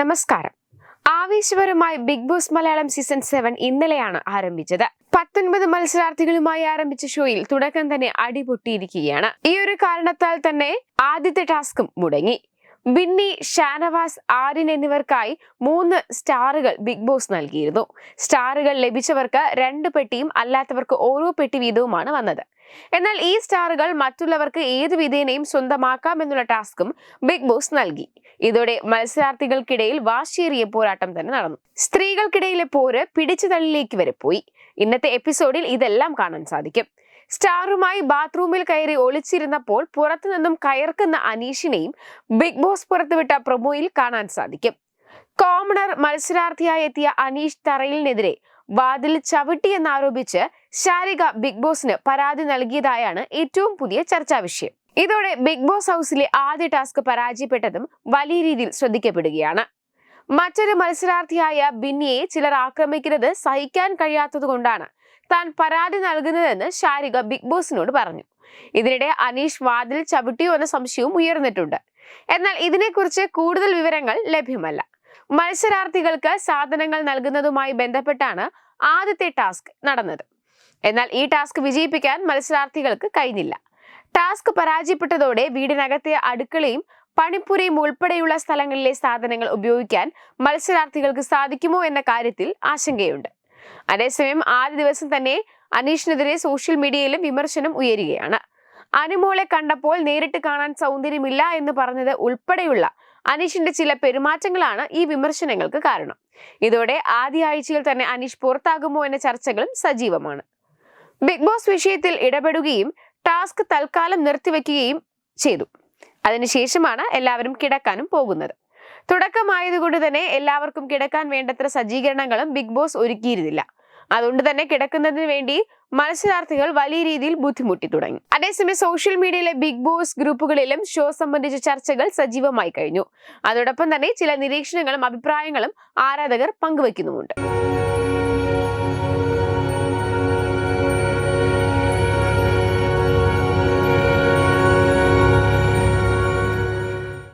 നമസ്കാരം. ആവേശപരമായി Bigg Boss Malayalam season seven ഇന്നലെയാണ് ആരംഭിച്ചത്. പത്തൊൻപത് മത്സരാർത്ഥികളുമായി ആരംഭിച്ച ഷോയിൽ തുടക്കം തന്നെ അടിപൊട്ടിയിരിക്കുകയാണ്. ഈ ഒരു കാരണത്താൽ തന്നെ ആദ്യത്തെ ടാസ്കും മുടങ്ങി. ബിന്നി ഷാനവാസ് ആര്യൻ എന്നിവർക്കായി മൂന്ന് സ്റ്റാറുകൾ ബിഗ് ബോസ് നൽകിയിരുന്നു. സ്റ്റാറുകൾ ലഭിച്ചവർക്ക് രണ്ട് പെട്ടിയും അല്ലാത്തവർക്ക് ഓരോ പെട്ടി വീതവുമാണ് വന്നത്. എന്നാൽ ഈ സ്റ്റാറുകൾ മറ്റുള്ളവർക്ക് ഏത് വിധേനയും സ്വന്തമാക്കാം എന്നുള്ള ടാസ്കും ബിഗ് ബോസ് നൽകി. ഇതോടെ മത്സരാർത്ഥികൾക്കിടയിൽ വാശിയേറിയ പോരാട്ടം തന്നെ നടന്നു. സ്ത്രീകൾക്കിടയിലെ പോര് പിടിച്ചു തള്ളിലേക്ക് വരെ പോയി. ഇന്നത്തെ എപ്പിസോഡിൽ ഇതെല്ലാം കാണാൻ സാധിക്കും. സ്റ്റാറുമായി ബാത്റൂമിൽ കയറി ഒളിച്ചിരുന്നപ്പോൾ പുറത്തു നിന്നും കയർക്കുന്ന അനീഷിനെയും ബിഗ് ബോസ് പുറത്തുവിട്ട പ്രൊമോയിൽ കാണാൻ സാധിക്കും. കോമണർ മത്സരാർത്ഥിയായി എത്തിയ അനീഷ് തറയിലിനെതിരെ വാതിൽ ചവിട്ടിയെന്നാരോപിച്ച് ശാരിക ബിഗ് ബോസിന് പരാതി നൽകിയതായാണ് ഏറ്റവും പുതിയ ചർച്ചാ വിഷയം. ഇതോടെ ബിഗ് ബോസ് ഹൗസിലെ ആദ്യ ടാസ്ക് പരാജയപ്പെട്ടതും വലിയ രീതിയിൽ ശ്രദ്ധിക്കപ്പെടുകയാണ്. മറ്റൊരു മത്സരാർത്ഥിയായ ബിന്നിയെ ചിലർ ആക്രമിക്കുന്നത് സഹിക്കാൻ കഴിയാത്തതുകൊണ്ടാണ് താൻ പരാതി നൽകുന്നതെന്ന് ശാരിക ബിഗ് ബോസിനോട് പറഞ്ഞു. ഇതിനിടെ അനീഷ് വാതിൽ ചവിട്ടിയോ എന്ന സംശയവും ഉയർന്നിട്ടുണ്ട്. എന്നാൽ ഇതിനെക്കുറിച്ച് കൂടുതൽ വിവരങ്ങൾ ലഭ്യമല്ല. മത്സരാർത്ഥികൾക്ക് സാധനങ്ങൾ നൽകുന്നതുമായി ബന്ധപ്പെട്ടാണ് ആദ്യത്തെ ടാസ്ക് നടന്നത്. എന്നാൽ ഈ ടാസ്ക് വിജയിപ്പിക്കാൻ മത്സരാർത്ഥികൾക്ക് കഴിഞ്ഞില്ല. ടാസ്ക് പരാജയപ്പെട്ടതോടെ വീടിനകത്തെ അടുക്കളയും പണിപ്പുരയും ഉൾപ്പെടെയുള്ള സ്ഥലങ്ങളിലെ സാധനങ്ങൾ ഉപയോഗിക്കാൻ മത്സരാർത്ഥികൾക്ക് സാധിക്കുമോ എന്ന കാര്യത്തിൽ ആശങ്കയുണ്ട്. അതേസമയം ആദ്യ ദിവസം തന്നെ അനീഷിനെതിരെ സോഷ്യൽ മീഡിയയിലും വിമർശനം ഉയരുകയാണ്. അനുമോളെ കണ്ടപ്പോൾ നേരിട്ട് കാണാൻ സൗന്ദര്യമില്ല എന്ന് പറഞ്ഞത് ഉൾപ്പെടെയുള്ള അനീഷിന്റെ ചില പെരുമാറ്റങ്ങളാണ് ഈ വിമർശനങ്ങൾക്ക് കാരണം. ഇതോടെ ആദ്യ ആഴ്ചയിൽ തന്നെ അനീഷ് പുറത്താകുമോ എന്ന ചർച്ചകളും സജീവമാണ്. ബിഗ് ബോസ് വിഷയത്തിൽ ഇടപെടുകയും ടാസ്ക് തൽക്കാലം നിർത്തിവെക്കുകയും ചെയ്തു. അതിനുശേഷമാണ് എല്ലാവരും കിടക്കാനും പോകുന്നത്. തുടക്കമായതുകൊണ്ട് തന്നെ എല്ലാവർക്കും കിടക്കാൻ വേണ്ടത്ര സജ്ജീകരണങ്ങളും ബിഗ് ബോസ് ഒരുക്കിയിരുന്നില്ല. അതുകൊണ്ട് തന്നെ കിടക്കുന്നതിന് വേണ്ടി മത്സരാർത്ഥികൾ വലിയ രീതിയിൽ ബുദ്ധിമുട്ടി തുടങ്ങി. അതേസമയം സോഷ്യൽ മീഡിയയിലെ ബിഗ് ബോസ് ഗ്രൂപ്പുകളിലും ഷോ സംബന്ധിച്ച ചർച്ചകൾ സജീവമായി കഴിഞ്ഞു. അതോടൊപ്പം തന്നെ ചില നിരീക്ഷണങ്ങളും അഭിപ്രായങ്ങളും ആരാധകർ പങ്കുവെക്കുന്നുമുണ്ട്.